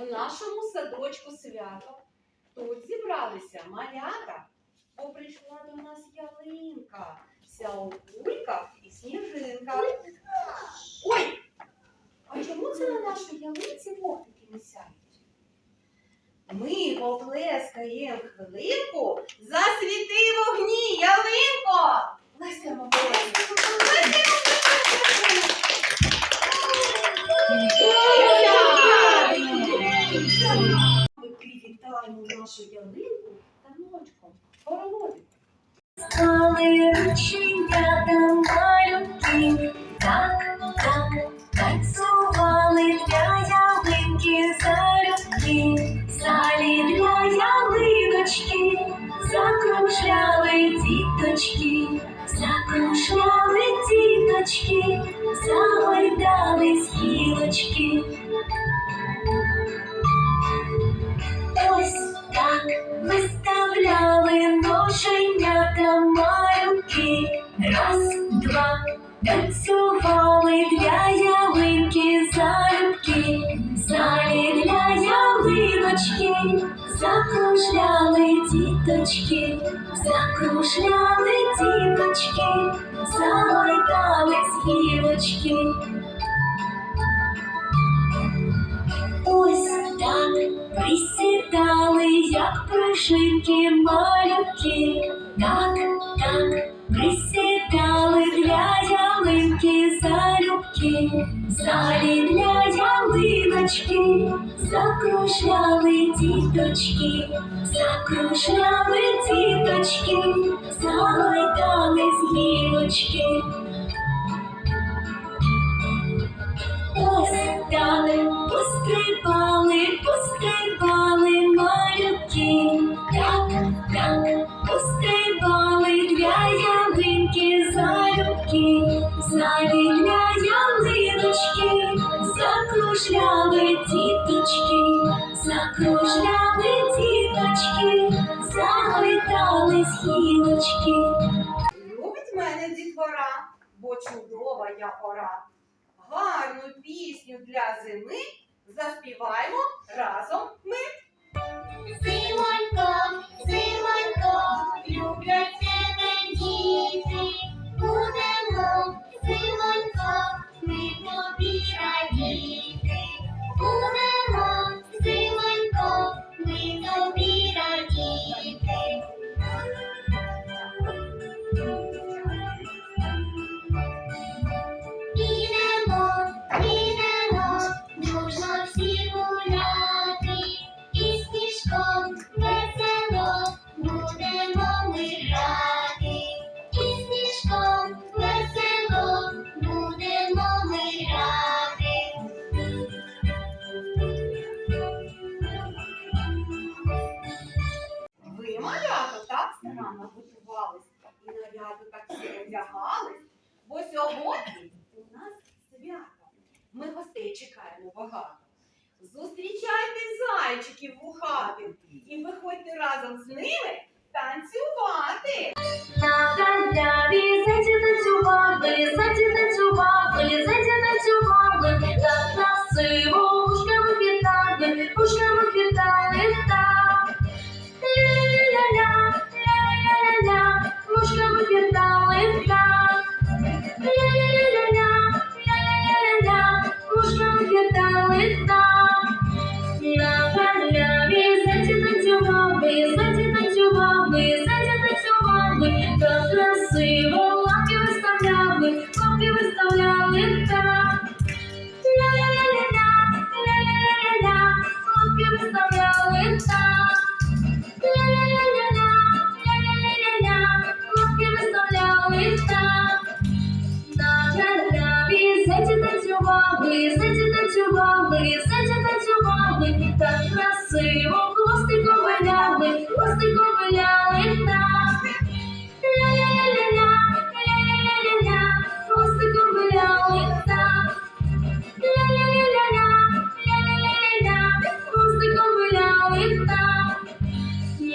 в нашому садочку свято. Тут зібралися малята, бо прийшла до нас ялинка, вся у кульках і сніжинках. Ой! А чому це на нашій ялинці вогники не сяють? Ми поплескаємо хвилинку, засвіти вогні, Стали рученята малюки, так, так, танцювали для ялинки залюбки, залі для ялиночки, закружляли діточки, закружляли діточки, загойдались гілочки. Ось так виставляли Раз, два, танцювали для ялинки залюбки, залі для ялиночки, закружляли діточки, закружляли діточки, загойдались гілочки. Ось так присідали, як пружинки малюки. Так, так, присідали для ялинки залюбки, залі для ялиночки, закружляли діточки, закружляли діточки, загойдались гілочки. Ось так пострибали, пострибали малюки, так, так, пострибали для ялинки залюбки, залі для ялиночки, закружляли діточки, закружляли діточки, загойдались гілочки. Любить мене дітвора, бо чудова я пора. Гарну пісню для зими заспіваємо разом ми. Зимонько, зимонько, люблять Thank you. Разом красиво хвостиком виляли, хвостиком виляли так. Ля-ля-ля-ля, ля-ля-ля-ля, хвостиком виляли так. Ля-ля-ля-ля, ля-ля-ля-ля, хвостиком виляли так.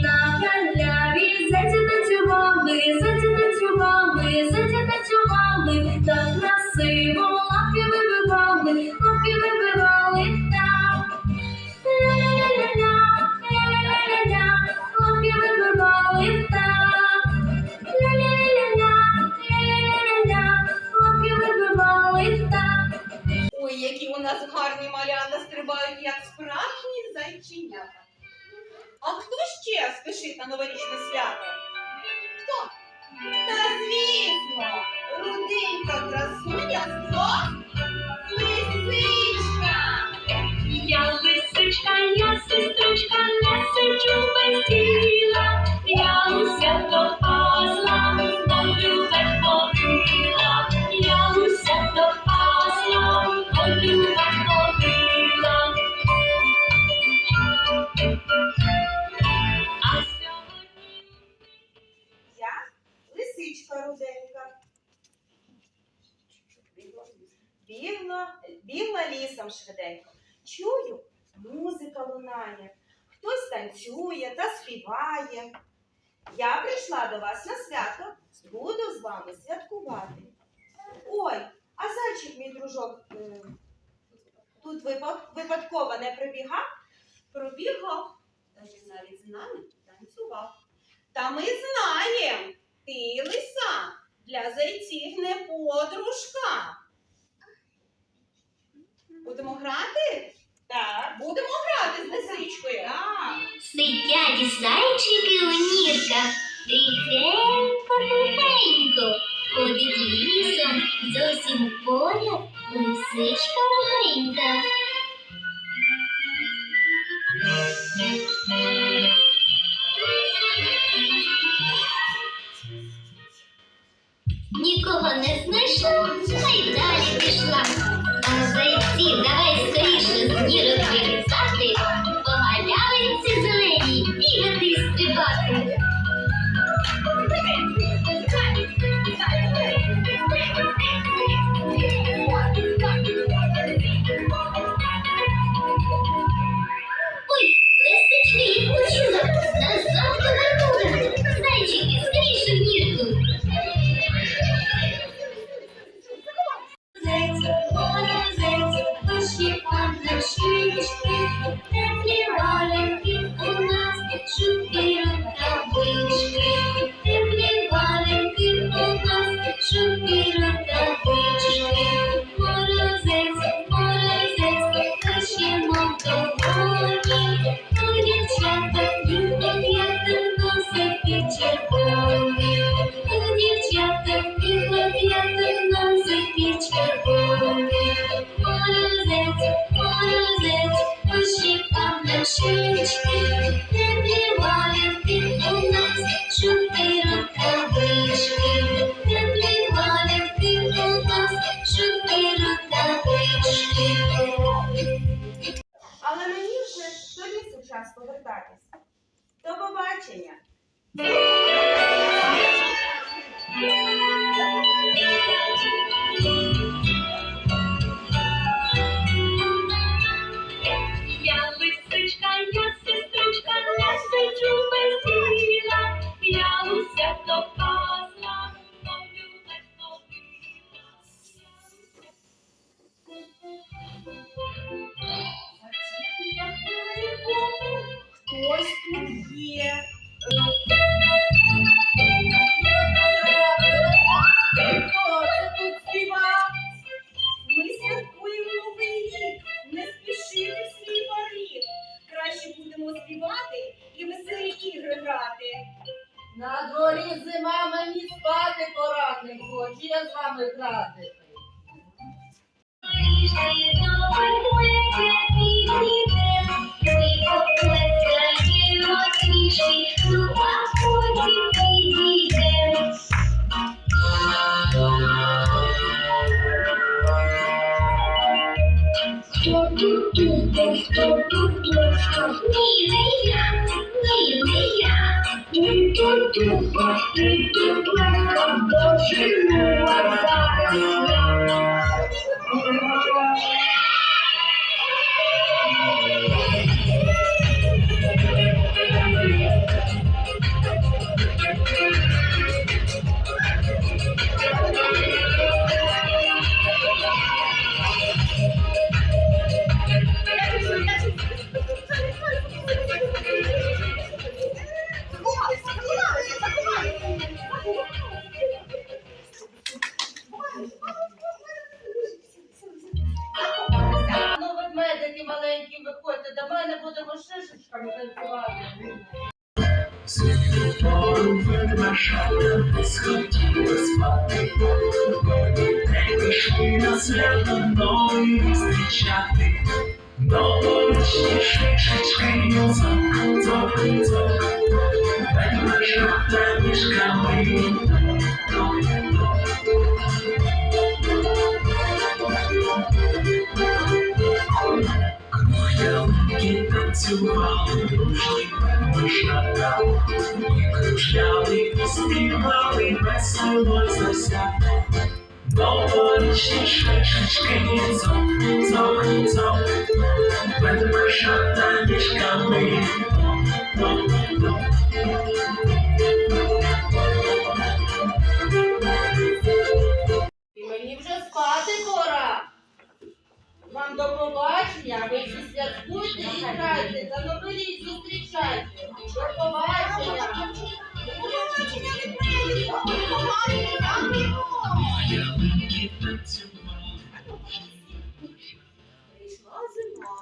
На галяві зайці танцювали, зайці танцювали, зайці танцювали, так красиво лапки вибивали, лапки вибивали ще спішить на новорічне свято? Хто? Та звісно, руденька красуня, хто? Лисичка! Я лисичка, я сестричка, сиджу без тіла, Я уся до пазла, волю лисичка руденька. Бігла, бігла лісом швиденько. Чую, музика лунає. Хтось танцює та співає. Я прийшла до вас на свято, буду з вами святкувати. Ой, а зайчик, мій дружок, е, тут випадково не прибігав, пробігав, та він навіть з нами танцював. Та ми знаємо, ти лиса, для зайців не подружка. Будемо грати? Так. Будемо грати з лисичкою. Так. Сидять зайчики у нірках, тихенько, тихенько, ходить лісом, зовсім поряд лисичка маленька. На дворі зима мені спати пора не хочу, я з вами грати. Ні, я. Ну, зустрічати. Новорічні шишечки, цок, цок, цок. Ведмежата мішками. Круглянки танцювали, рушли ведмежата. І кружляли, і співали, весело засяти. Новорічні шишечки, цок. Ведмежата мішками. Цок, цок. І мені вже спати пора. Вам до побачення, ви всі святкуйте і грайте, за новий рік зустрічайте. До побачення. Прийшла зима,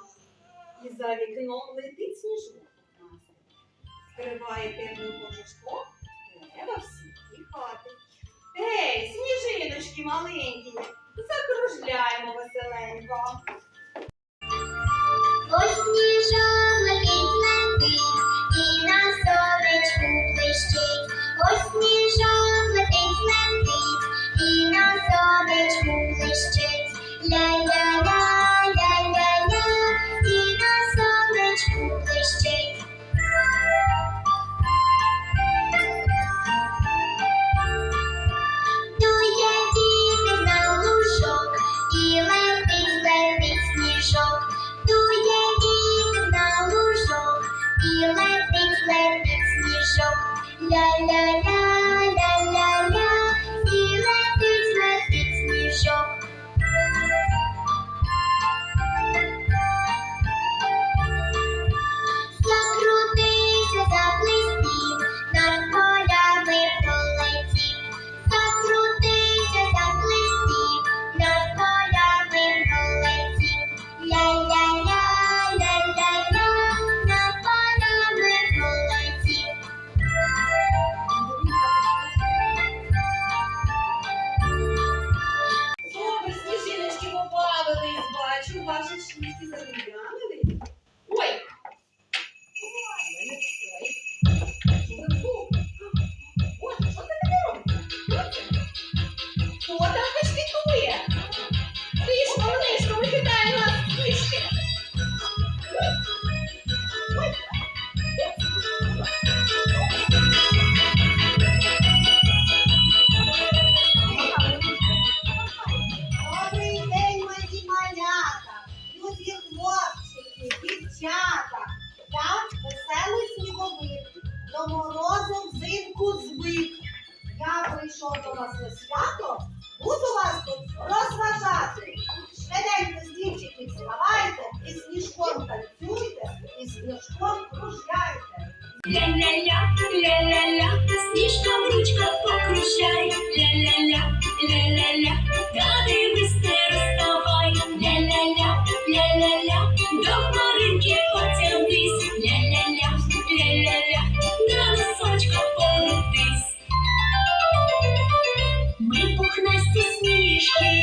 і за вікном летить сніжок. Скриває темним кожушком дерева всі і хати. Ей, сніжиночки маленькі, закружляємо веселенько. Ось сніжок летить, і на сонечку блищить. Летить сніжок. Ля-ля-ля, ля-ля-ля, Ля-ля-ля, ля-ля-ля, сніжка в ручках покружай. Ля-ля-ля, ля-ля-ля, та дивись, не. Ля-ля-ля, ля-ля-ля, до хмаринки потягнись. Ля-ля-ля, ля-ля-ля, на носочка покрутись. Ми пухнасті сніжки